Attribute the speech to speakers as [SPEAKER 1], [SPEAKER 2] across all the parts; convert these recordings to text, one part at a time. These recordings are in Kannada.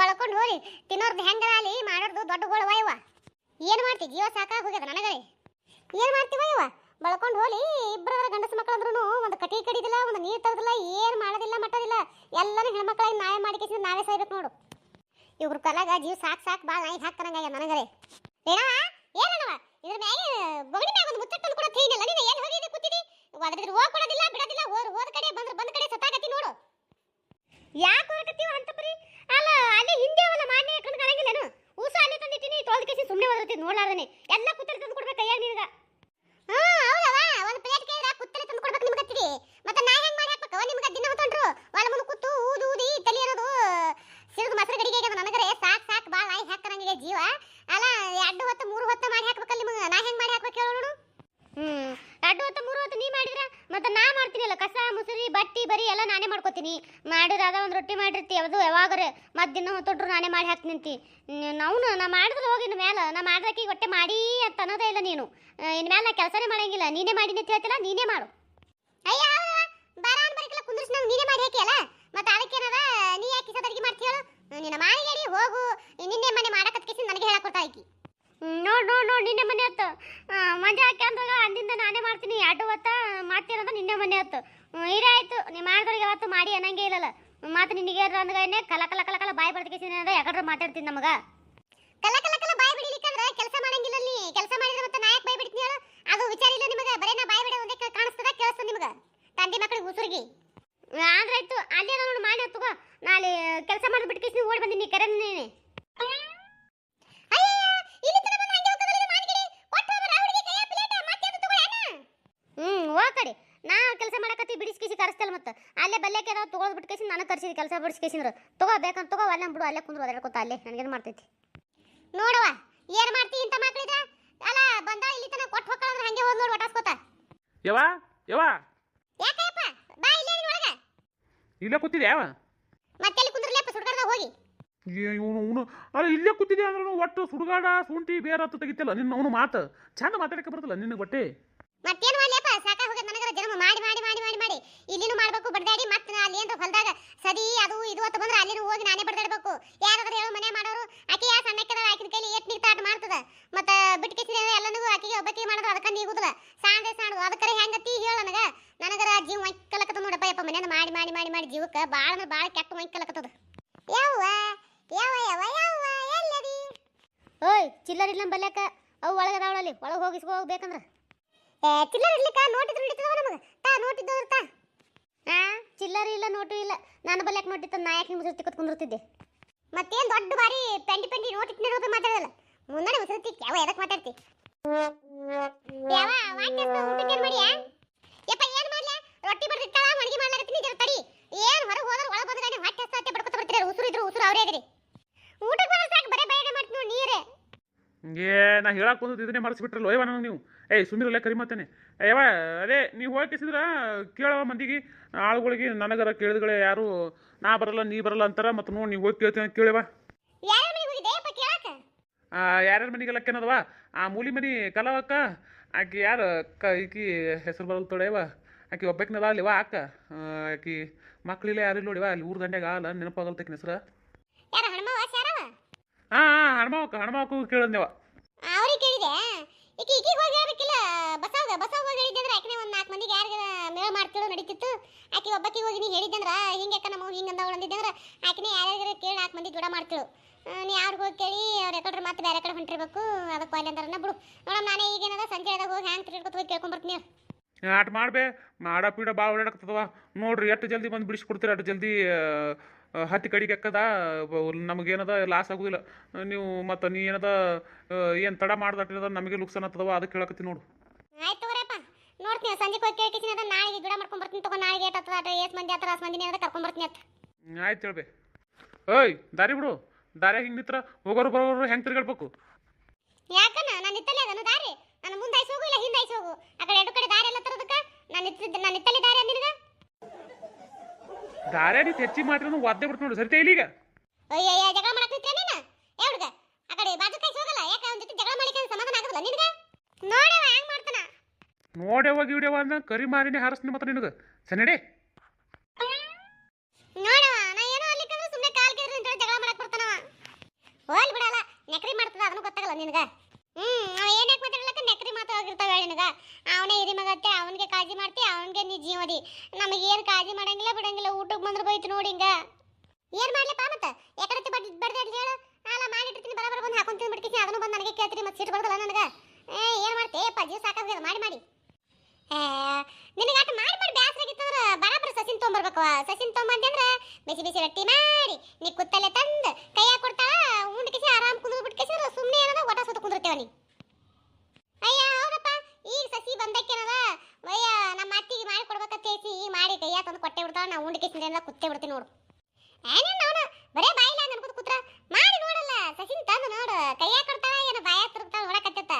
[SPEAKER 1] ಬಳಕೊಂಡು ಹೋರಿ, ತಿನ್ನೋರ್ದು ಹೆಂಗದ ಅಲ್ಲಿ, ಮಾಡೋರ್ದು ದೊಡ್ಡ ಗೋಳವ ಏನು ಮಾಡ್ತಿ? ಜೀವ ಸಾಕಾಗಿ ಹೋಗ್ಯದ ನನಗರೆ ಏನು ಮಾಡ್ತೀವ ಇವ ಬಳ್ಕೊಂಡು ಹೋಲಿ ಇಬ್ಬರ ಗಂಡಸ ಮಕ್ಕಳಂದ್ರೂ ಒಂದು ಕಟಿ ಕಡಿದಿಲ್ಲ, ಒಂದು ನೀರು ತರದಿಲ್ಲ ಏನು ಮಾಡೋದಿಲ್ಲ, ಮಟ್ಟೋದಿಲ್ಲ. ಎಲ್ಲರೂ ಹೆಣ್ಮಕ್ಳಾಗಿ ನಾವೇ ಮಾಡಿ ನಾವೇ ಸಾಯ್ಬೇಕು ನೋಡು. ಇವ್ರ ಕಲಾಗ ಜೀವ ಸಾಕ್ ಸಾಕ್ ಭಾಳ ನಾಯಿ ಹಾಕ್ತಾರಂಗ ನನಗರೆ ಏನವ ಏನವ ಇದ್ರ ಮ್ಯಾಗೆ ಬಗಡಿ ಮ್ಯಾಗ ಒಂದು ಮುಚ್ಚಟ್ಟನ್ನು ಕೂಡ ತೀನಿಲ್ಲ ನೀನು ಏನು ಹೋಗಿದ್ದೆ ಕೂತಿದಿ? ಅದ್ರ ಹೋಗಿ ಕೊಡೋದಿಲ್ಲ ಬಿಡೋದಿಲ್ಲ ಹೋದ್ ಹೋದ ಕಡೆ ಬಂದ್ರ ಬಂದ ಕಡೆ ಸತ್ತಾಗತಿ ನೋಡು ಯಾಕೆ ಹೊರಕತ್ತೀವ ಅಂತ ಪರಿ ಅಲ್ಲ ಅಲ್ಲಿ ಹಿಂದೆ ಅವಲ್ಲ ಮಾನ್ಯ ಕಣ್ ಕಾಣಂಗಿಲ್ಲೇನು ಊಸ ಅಲ್ಲಿ ತೊಳ್ದ ಸುಮ್ಮನೆ ಓದಿರ್ತೀನಿ ನೋಡ್ಲಾರ್ದನೆ. ಎಲ್ಲ ಕುತ್ತಲೆ ತಂದು ಕೊಡ್ಬೇಕು ಕೈಯಾಗ ನಿನಗ. ಹಾ ಹೌದವಾ ಒಂದು ಪ್ಲೇಟ್ ಕೇಳಿದ್ರೆ ಕುತ್ತಲೆ ತಂದು ಕೊಡ್ಬೇಕು ನಿಮ್ಗೆ ಹತ್ತಿರಿ ಮತ್ತೆ ನಾ ಹೆಂಗ್ ಮಾಡಿ ಹಾಕ್ಬೇಕು? ನಿಮ್ಗೆ ದಿನ ಹೊತ್ತೊಂಡ್ರು ಒಳ ಮುಂದೆ ಕೂತು ಊದು ಊದಿ ತಲೆ ಅನ್ನೋದು ಸಿರಿದು ಮೊಸರು ಗಡಿಗೆ ಆಗ್ಯದ ನನಗರೆ. ಸಾಕ್ ಸಾಕ್ ಭಾಳ ಆಯ್ ಹಾಕ್ತಾರಂಗೆ ಜೀವ. ಅಲ್ಲ, ಎರಡು ಹೊತ್ತು, ಮೂರು ಹೊತ್ತು ಮಾಡಿ ಹಾಕ್ಬೇಕಲ್ಲ ನಿಮಗೆ. ನಾ ಹೆಂಗ್ ಮಾಡಿ ಹಾಕ್ಬೇಕು ಹೇಳು ನೋಡು. ಹ್ಮ್. ಎರಡು ಹೊತ್ತು, ಮೂರು ಹೊತ್ತು ನೀ ಮಾಡಿದ್ರ ಮತ್ತೆ ನಾ ಮಾಡ್ತೀನಲ್ಲ, ಕಸ, ಮುಸುರಿ, ಬಟ್ಟಿ, ಬರಿ ಎಲ್ಲ ನಾನೇ ಮಾಡ್ಕೋತೀನಿ. ಮಾಡಿರಾದ ಅದ ಒಂದು ರೊಟ್ಟಿ ಮಾಡಿರ್ತಿ ಯಾವುದು ಯಾವಾಗರೆ ಮತ್ತೆ ದಿನ ಹೊತ್ತೊಟ್ರು ನಾನೇ ಮಾಡಿ ಹಾಕ್ತಿಂತಿ ನಾವು ನಾ ಮಾಡಿದ್ರೆ ಹೋಗಿ ಇನ್ನು ಮೇಲೆ ನಾ ಮಾಡ್ದಕ್ಕೆ ಹೊಟ್ಟೆ ಮಾಡಿ ಅಂತ ಅನ್ನೋದೇ ಇಲ್ಲ ನೀನು. ಇನ್ನು ಮೇಲೆ ನಾ ಕೆಲಸನೇ ಮಾಡಂಗಿಲ್ಲ, ನೀನೇ ಮಾಡಿ ಅಂತ ಹೇಳ್ತಿಲ್ಲ, ನೀನೇ ಮಾಡು. ಅಯ್ಯ ಬಾರ ಅನ್ಬರಿಕಲ್ಲ ಕುಂದ್ರಿಸಿ ನಂಗೆ ನೀನೇ ಮಾಡಿ ಹಾಕಿಯಲ್ಲ ಮತ್ತೆ ಅದಕ್ಕೇನದ ನೀ ಯಾಕೆ ಕಿಸದ ಅಡಿಗೆ ಮಾಡ್ತಿ ಹೇಳು? ನಿನ್ನ ಮಾರಿಗೇಡಿ ಹೋಗು. ನಿನ್ನೆ ಮನೆ ಮಾಡಕತ್ಕೇಸಿ ನನಗೆ ಹೇಳಕ್ ಕೊಡ್ತಾ ಆಕಿ. ನೋಡ್ ನೋಡ್ ನೋಡ್, ನಿನ್ನೆ ಮನೆ ಹತ್ತು. ಮಂಜ ಹಾಕ್ಯಂದಾಗ ಎರಡು ಹೊತ್ತ ಮಾಡ್ತೀರಂತ ನಿನ್ನೆ ಮನೆ ಹೊತ್ತು. ಇರೇ ಆಯ್ತು. ನೀ ಮಾಡಿದ್ರಿಗೆ ಯಾವತ್ತು ಮಾಡಿ ಅನ್ನಂಗೆ ಇಲ್ಲಲ್ಲ. ಮಾತು ನಿನಗೆ ಅಂದ್ಗೇನೆ ಕಲ ಕಲ ಕಲ ಕಲ ಬಾಯಿ ಯಾಕಂದ್ರೆ ಮಾತಾಡ್ತೀನಿ ನಮಗ. ಕಲ ಕಲ ಕಲ ಬಾಯಿ ಕೆಲಸ ಮಾಡಂಗಿಲ್ಲ ನೀ ಕೆಲಸ ಮಾಡಿದ್ರೆ ಮತ್ತೆ ನಾ ಯಾಕೆ ಬಾಯಿ ಬಿಡ್ತೀನಿ ಹೇಳು ಅದು ವಿಚಾರ ಇಲ್ಲ ನಿಮಗೆ ಬರೀ ನಾ ಬಾಯಿ ಬಿಡೋ ಒಂದೇ ಕಾಣಿಸ್ತದ ಕೇಳಿಸ್ತದ ನಿಮಗೆ ತಂದೆ ಮಕ್ಕಳಿಗೆ ಉಸುರಿಗೆ ಆದ್ರಾಯ್ತು ಅಲ್ಲೇ ನೋಡಿ ಮಾಡಿ ತಗೋ ನಾಳೆ ಕೆಲಸ ಮಾಡಿ ಬಿಟ್ಕೇಸಿ ಓಡಿ ಬಂದಿನಿ ಕರೆ ನೀನೆ ಹ್ಮ್ ಹೋಗ್ ಕಡೆ ನಾ ಕೆಲಸ ಮಾಡಕತ್ತಿ ಬಿಡಿಸ್ಕೇಸಿ ಕರೆಸ್ತಲ್ಲ ಮತ್ತೆ? ಅಲ್ಲೇ ಬಲ್ಲೆಕ್ಕೆ ಏನಾದ್ರು ತೊಗೊಳ್ ಕೇಸಿಂದ ನನಗೆ ಕರ್ಸಿದ ಕೆಲಸ ಬಿಡಿಸ್ಕೇಸಿಂದ್ರ ತಗೋ ಬೇಕಂತ ತಗೋ ಅಲ್ಲೇ ಬಿಡು ಅಲ್ಲೇ ಕುಂದ್ರು ಅದ್ರಾಡ್ಕೊತ ಅಲ್ಲೇ. ನನಗೇನು ಮಾಡ್ತೈತಿ? ನೋಡವ. ಏನು ಮಾಡ್ತಿ ಇಂಥ ಮಕ್ಳಿದ್ರ ಅಲ್ಲ ಬಂದ ಇಲ್ಲಿ ತನಕ ಕೊಟ್ಟು ಹೋಗ್ಕಂದ್ರೆ ಹಂಗೆ ಹೋದ್ ನೋಡಿ ಒಟಾಸ್ಕೋತ
[SPEAKER 2] ಯವ್ವ ಯವ್ವ.
[SPEAKER 1] ಯಾಕಪ್ಪ ಬಾ ಇಲ್ಲೇ ಒಳಗೆ.
[SPEAKER 2] ಇಲ್ಲೇ ಕೂತಿದೆ ಯಾವ
[SPEAKER 1] ಕುಂದ್ರಲ್ಲೇ ಕುಂದ್ರಲೇಪ್ಪ ಸುಡ್ಗಾಡ್ದಾಗ ಹೋಗಿ.
[SPEAKER 2] ಇವನು ಅವನು ಅಲ್ಲ ಇಲ್ಲೇ ಕೂತಿದೆ ಅಂದ್ರೆ ಒಟ್ಟು ಸುಡುಗಾಡ ಸುಂಟಿ ಬೇರೆ ಹತ್ತು ತೆಗಿತಿಲ್ಲ. ನಿನ್ನ ಅವನು ಮಾತು. ಚಂದ ಮಾತಾಡಕ್ಕೆ ಬರ್ತಲ್ಲ ನಿನ್ನ ಬಟ್ಟೆ?
[SPEAKER 1] ಮತ್ತೇನು ಮಾಡ್ಲಿಯಪ್ಪ ಸಾಕಾಗ ಹೋಗ್ಯದ ನನಗರ ಜನ್ಮ ಮಾಡಿ ಮಾಡಿ ಮಾಡಿ ಮಾಡಿ ಮಾಡಿ ಇಲ್ಲಿನೂ ಮಾಡ್ಬೇಕು ಬಡ್ದಾಡಿ ಮತ್ತೆ ನಾ ಅಲ್ಲಿ ಏನ್ರ ಹೊಲ್ದಾಗ ಸರಿ ಅದು ಇದು ಅಂತ ಬಂದ್ರೆ ಅಲ್ಲಿ ಹೋಗಿ ನಾನೇ ಬಡ್ದಾಡ್ಬೇಕು. ಯಾರಾದ್ರೂ ಹೇಳು ಮನೆ ಮಾಡೋರು ಆಕೆ ಯಾ ಸಣ್ಣಕ್ಕೆದ ಆಕಿನ ಕೈಲಿ ಏಟ್ ತಾಟ ಮಾಡ್ತದ. ಮತ್ತ ಬಿಟ್ಕಿಸಿದ ಎಲ್ಲನೂ ಆಕಿಗೆ ಒಬ್ಬಕ್ಕೆ ಮಾಡೋದು ಅದಕ್ಕೆ ನೀಗುದಿಲ್ಲ ಸಾಂದ್ರೆ ಸಾಂಡು ಅದಕ್ಕರೆ ಹೆಂಗತಿ ಹೇಳು ನನಗ. ನನಗರ ಜೀವ ಮೈಕಲಕತ್ತ ನೋಡಪ್ಪ ಯಪ್ಪ ಮನೆಯಿಂದ ಮಾಡಿ ಮಾಡಿ ಮಾಡಿ ಮಾಡಿ ಜೀವಕ್ಕೆ ಭಾಳ ಅಂದ್ರೆ ಭಾಳ ಕೆಟ್ಟ ಮೈಕಲಕತ್ತದ ಯವ್ವ ಯಾವ ಯಾವ ಯಾವ ಎಲ್ಲದಿ? ಓಯ್ ಚಿಲ್ಲರ್ ಇಲ್ಲ ಬಲ್ಯಾಕ ಅವು ಒಳಗದಾವಳಲ್ಲಿ ಒಳಗೆ ಹೋಗಿಸ್ಕೋ ಹೋಗ್ಬೇಕಂದ್ರೆ. ಏ ಚಿಲ್ಲರ್ ಇರ್ಲಿಕ್ಕ? ನೋಟಿದ್ರು ನಡೀತದವ ನಮಗೆ? ತಾ ನೋಟಿದ್ದು ತಾ. ಆ, ಚಿಲ್ಲರಿ ಇಲ್ಲ, ನೋಟು ಇಲ್ಲ. ನಾನು ಬಲ್ಯಾಕ ನೋಟಿತ್ತು? ನಾ ಯಾಕೆ ನಿಮ್ಮ ಜೊತೆ ಕುತ್ಕೊಂಡಿರ್ತಿದ್ದೆ ಮತ್ತೇನ್ ದೊಡ್ಡ ಬಾರಿ ಪೆಂಡಿ ಪೆಂಡಿ ನೋಟ್ ಇಟ್ಟು ಮಾತಾಡಲ್ಲ ಮುಂದೆ ಉಸಿರುತ್ತಿ ಯಾವ ಎದಕ್ಕೆ ಮಾತಾಡ್ತಿ? ಯಾವ ವಾಟ್ಸ್ ಊಟಕ್ಕೆ ಯಪ್ಪ, ಏನ್ ಮಾಡ್ಲ? ರೊಟ್ಟಿ ಬಡ್ದಿತ್ತಾಳ ಅಡಿಗೆ ಮಾಡ್ಲಾಕತ್ತೀನಿ ಜರ ತಡಿ ಏನ್ ಹೊರಗೆ ಹೋದ್ರ ಒಳ ಬಂದ ಗಾಡಿ ಹೊಟ್ಟೆ ಹಸ್ತೆ ಬಡ್ಕೊತ ಬರ್ತೀರ ಉಸುರು ಇದ್ರು ಉಸುರು ಅವರೇ ಅದ್ರಿ ಊಟಕ್ಕೆ ಬರೋ ಸಾಕು ಬರೇ ಬೇಡ ಮಾಡ್ತೀನಿ ನೋಡಿ ನೀರೇ
[SPEAKER 2] ಏ ನಾ ಹೇಳಕ್ ಒಂದು ಇದನ್ನೇ ಮಾಡಿಸ್ಬಿಟ್ರಲ್ಲ ಯವ್ವ ನನಗೆ ನೀವು? ಏಯ್ ಸುಮಿರಲ್ಲ ಕರಿ ಮಾತೇನೆ ಯವ್ವ ಅದೇ ನೀವು ಹೋಗಿ ಕಿಸಿದ್ರ ಕೇಳವ ಮಂದಿಗೆ ಆಳುಗಳಿಗೆ ನನಗರ ಕೇಳಿದ್ಗಳೇ ಯಾರು? ನಾ ಬರಲ್ಲ ನೀ ಬರಲ್ಲ ಅಂತಾರ ಮತ್ತು ನೋಡಿ ನೀವು ಹೋಗಿ ಕೇಳ್ತೀನಿ ಕೇಳಿವ ಯಾರ್ಯಾರ ಮನೆಗೆ ಕೆನದವ ಆ ಮೂಲಿ ಮನಿ ಕಲವಕ್ಕ ಆಕಿ ಯಾರು? ಕ ಈಕಿ ಹೆಸರು ಬರಲ್ ತೊಳೆಯವ ಆಕಿ ಒಬ್ಬಾಕಿನದ ಅಲ್ಲಿವ ಅಕ್ಕ. ಆಕಿ ಮಕ್ಳಿಲ್ಲ ಯಾರಿಲ್ಲ ನೋಡಿವ ಅಲ್ಲಿ ಊರು ದಂಡ್ಯಾಗ ಆಗಲ್ಲ ನೆನಪಾಗಲ್ತಕಿನ ಹೆಸರು. ಹಾಂ ಹಾಂ ಹಣ್ಮಾವಕ್ಕ ಹಣ್ಮಾವಕ್ಕೂ ಕೇಳಿದ್ನೆವ
[SPEAKER 1] ಅವ್ರಿಗೆ ಕೇಳಿದೆ. ಈಕಿ ಈಕಿ ಹೋಗಿ ಹೇಳ್ಬೇಕಿಲ್ಲ. ಬಸವಾಗ ಬಸವ ಹೋಗಿ ಹೇಳಿದ್ದೆ ಅಂದ್ರೆ ಆಕಿನೇ ಒಂದು ನಾಲ್ಕು ಮಂದಿಗೆ ಯಾರಿಗೆ ಮೇಳ ಮಾಡ್ತಿಳು ನಡೀತಿತ್ತು. ಆಕಿ ಒಬ್ಬಕ್ಕೆ ಹೋಗಿ ನೀ ಹೇಳಿದ್ದಂದ್ರ ಹಿಂಗೆ ನಮ್ಮ ಹಿಂಗೆ ಅಂದವಳು ಅಂದಿದ್ದೆ ಅಂದ್ರೆ ಆಕಿನೇ ಯಾರ್ಯಾರ ಕೇಳಿ ನಾಲ್ಕು ಮಂದಿ ಜೋಡ ಮಾಡ್ತಿಳು. ನೀ ಅವ್ರಿಗೆ ಹೋಗಿ ಕೇಳಿ ಅವ್ರು ಯಾಕಡ್ರೆ ಮತ್ತೆ ಬೇರೆ ಕಡೆ ಹೊಂಟಿರ್ಬೇಕು. ಅದಕ್ಕೆ ಅಲ್ಲಿ ಅಂತಾರನ್ನ ಬಿಡು. ನೋಡಮ್ ನಾನೇ ಈಗೇನದ ಸಂಜೆ ಆದಾಗ ಹೋಗಿ ಹ್ಯಾಂಗೆ ತಿರ್ಕೊತ ಹೋಗಿ ಕೇಳ್ಕೊಂಬರ್ತೀನಿ
[SPEAKER 2] ಆಟ ಮಾಡ್ಬೇ ಮಾಡ ಪೀಡ ಭಾಳ ಓಡಾಡಕತ್ತದವ. ನೋಡ್ರಿ ಎಷ್ಟು ಜಲ್ದಿ ಬಂದು ಬಿಡಿಸ್ಕೊಡ್ತೀರ ಅಷ್ಟು ಜಲ್ದಿ ಹತ್ತಿ ಕಡಿಗೆ ಅಕ್ಕದ ನಮಗೇನದ ಲಾಸ್ ಆಗೋದಿಲ್ಲ. ನೀವು ಮತ್ತು ನೀ ಏನದ ಏನು ತಡ ಮಾಡ್ದಟ್ಟಿದ ನಮಗೆ ಲುಕ್ಸನ್ ಆಗ್ತದವ ಅದಕ್ಕೆ ಹೇಳಕತ್ತಿ ನೋಡು.
[SPEAKER 1] ಆಯ್ತು ತಗೋರಪ್ಪ. ನೋಡ್ತೀನಿ ಸಂಜೆ ಹೋಗಿ ಕೇಳ್ಕಿಸಿನ ಅದ ನಾಳೆಗೆ ಗಿಡ ಮಾಡ್ಕೊಂಡು ಬರ್ತೀನಿ ತಗೋ ನಾಳೆಗೆ ಏಟ್ ಆಗ್ತದ ಎಷ್ಟು ಮಂದಿ ಆತರ ಅಷ್ಟು ಮಂದಿನೇ ಅದ ಕರ್ಕೊಂಡು ಬರ್ತೀನಿ ಅಂತ
[SPEAKER 2] ಆಯ್ತು ಹೇಳ್ಬೆ. ಓಯ್ ದಾರಿ ಬಿಡು. ದಾರಿ ಹಿಂಗೆ ನಿತ್ರ ಹೋಗೋರು ಬರೋರು ಹೆಂಗೆ ತಿರ್ಗಾಡ್ಬೇಕು?
[SPEAKER 1] ಯಾಕನ ನಾನು ನಿತ್ತಲೇ ಅದನ್ನು ದಾರಿ. ನಾನು ಮುಂದೆ ಐಸ್ ಹೋಗು ಇಲ್ಲ ಹಿಂದೆ ಐಸ್ ಹೋಗು. ಆ ಕಡೆ ಎರಡು ಕಡೆ ದಾರೆ
[SPEAKER 2] ನೀ ಹೆಚ್ಚಿ ಮಾತ್ರ ಒದ್ದೆ ನೋಡಿ ನೋಡು. ಸರಿತಾ ಇಲ್ಲಿಗ
[SPEAKER 1] ಅಯ್ಯಯ್ಯ ಜಗಳ ಮಾಡಕತ್ತೀಯ ನೀನು? ಏ ಹುಡುಗ ಆ ಕಡೆ ಬಾಜು ಕೈ ಹೋಗಲ್ಲ ಯಾಕ ಅವನ ಜೊತೆ ಜಗಳ ಮಾಡಿಕ ಸಮಾಧಾನ ಆಗಲ್ಲ ನಿನಗೆ? ನೋಡವ ಹೆಂಗ್ ನೋಡಿ
[SPEAKER 2] ಹೋಗಿ ಡೇ ಅಂದ ಕರಿ ಮಾರಿನೇ ಹಾರಿಸ್ತೀನಿ ಮಾತ್ರ ನಿನಗೆ. ಸನ್ನಡಿ
[SPEAKER 1] ನೋಡವ ನಾ ಏನೋ ಅಲ್ಲಿಕಂದ್ರೆ ಸುಮ್ಮನೆ ಕಾಲ್ ಕೇಳಿದ್ರೆ ನಿಂತ ಜಗಳ ಮಾಡಕ್ಕೆ ಬರ್ತಾನವ. ಹೋಲ್ ಬಿಡಲ್ಲ ನೆಕ್ರಿ ಮಾಡ್ತದ ಅದನು ಗೊತ್ತಾಗಲ್ಲ ನಿನಗೆ. ಹ್ಮ್ ನೆಕ್ರಿ ಮಾತಾಗಿರ್ತಾವೆ ನಿನಗ. ಅವನೇ ಹಿರಿ ಮಗತ್ತೆ ಅವನಿಗೆ ಕಾಳಜಿ ಮಾಡ್ತಿ, ಅವನಿಗೆ ನೀ ಜೀವದಿ ನಮಗೆ ಏನು ಕಾಳಜಿ ಮಾಡಂಗಿಲ್ಲ, ಬಿಡಂಗಿಲ್ಲ ಊಟಕ್ಕೆ ಬಂದ್ರೆ ಬೈತು ನೋಡಿ ಹಿಂಗ. ಏನ್ ಮಾಡ್ಲಪ್ಪ ಮತ್ತೆ? ಯಾಕಡೆ ಬಡ್ ಬಡ್ದಾಡಿ ಹೇಳು. ಅಲ್ಲ, ಮಾಡಿಟ್ಟಿರ್ತೀನಿ, ಬರಬರ ಬಂದು ಹಾಕೊಂಡ್ ತಿಂದ್ಬಿಡ್ತೀನಿ ಅದನ್ನು ಬಂದು ನನಗೆ ಕೇಳ್ತೀರಿ ಮತ್ತೆ ಸೀಟ್ ಬರ್ತಲ್ಲ ನನಗೆ. ಏ, ಏನ್ ಮಾಡ್ತೇಪ್ಪ ಜೀವ ಸಾಕಾಗ್ಯದ ಮಾಡಿ ಮಾಡಿ. ನಿನಗೆ ಆಟ ಮಾಡಿ ಮಾಡಿ ಬ್ಯಾಸರ ಆಗಿತ್ತಂದ್ರ ಬರಾಬರ ಸಸಿನ್ ತೊಗೊಂಬರ್ಬೇಕು ಸಸಿನ್ ತೊಗೊಂಬಂದೆ ಅಂದ್ರ ಬಿಸಿ ಬಿಸಿ ರೊಟ್ಟಿ ಮಾಡಿ, ನೀ ಕುತ್ತಲೆ ತಂದು ಕೈಯಾಗ ಕೊಡ್ತಾಳ ಉಂಡ್ ಕಿಸಿ ಆರಾಮ್ ಕುಂದ್ರು ಬಿಟ್ಟು ಕಿಸಿ ಸುಮ್ಮನೆ ಏನದ ಒಟ ಸುತ್ತ ಕುಂದಿರ್ತೇವ ನೀ ಅಯ್ಯ ಹೌದಪ್ಪ ಸಸಿ ಬಂದಕ್ಕೇನದ ಅಯ್ಯ ನಮ್ಮ ಅತ್ತಿಗೆ ಮಾಡಿ ಕೊಡ್ಬೇಕಂತ ಹೇಸಿ ಮಾಡಿ ಕೈಯ ತಂದು ಕೊಟ್ಟೆ ಬಿಡ್ತಾಳ, ನಾ ಉಂಡ್ ಕಿಸಿಂದ ಕುತ್ತೇ ಬಿಡ್ತೀನಿ ನೋಡು. ಏನೇನು ಅವನು ಬರೇ ಬಾಯಿಲ್ಲ ಅನ್ಕೋತ ಕುತ್ರ, ಮಾಡಿ ನೋಡಲ್ಲ, ಸಸಿನ ತಂದು ನೋಡು, ಕೈಯ ಕೊಡ್ತಾಳ ಏನೋ ಬಾಯ ತಿರುಗ್ತಾಳ ನೋಡಕತ್ತತ್ತ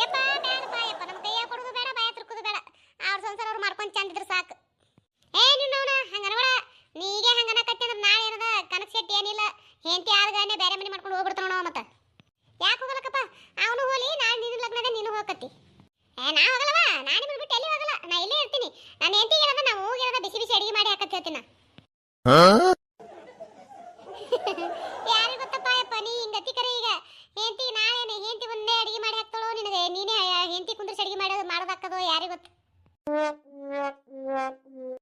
[SPEAKER 1] ಯಪ್ಪ ಬೇಡಪ್ಪ ನಮ್ಮ ಕೈಯ ಬೇಡ ಬಾಯಾಗ ತಿರುಗೋದು ಬೇಡ, ಅವ್ರ ಸಂಸಾರ ಅವ್ರು ಮಾಡ್ಕೊಂಡ್ ಸಾಕು. ಏ ನೋಡ ನೀಗೆ ಹಂಗನ ಅಂದ್ರೆ ನಾಳೆ ಏನದ ಕನಕ ಶೆಟ್ಟಿ ಏನಿಲ್ಲ ಬೇರೆ ಮನೆ ಮಾಡ್ಕೊಂಡು ಹೋಗ್ಬಿಡ್ತಾನ ಮತ್ತೆ ಯಾಕೆ ಹೋಗಲಕ್ಕಪ್ಪ ಅವನು ಹೋಲಿ ನಾಳೆ ನಿನ್ನ ಲಗ್ನದ ನೀನು ಹೋಗಕತ್ತಿ ಏ, ನಾ ಹೋಗಲ್ಲವ? ನಾ ನಿಮ್ಮನ್ನ ಬಿಟ್ಟು ಎಲ್ಲಿ ಹೋಗಲ್ಲ. ನಾ ಇಲ್ಲೇ ಇರ್ತೀನಿ. ನನ್ನ ಹೆಂಡತಿಗೆ ನಾವು ಹೋಗಿರೋದ ಬಿಸಿ ಬಿಸಿ ಅಡಿಗೆ ಮಾಡಿ ಹಾಕತ್ ಹೇಳ್ತೀನಿ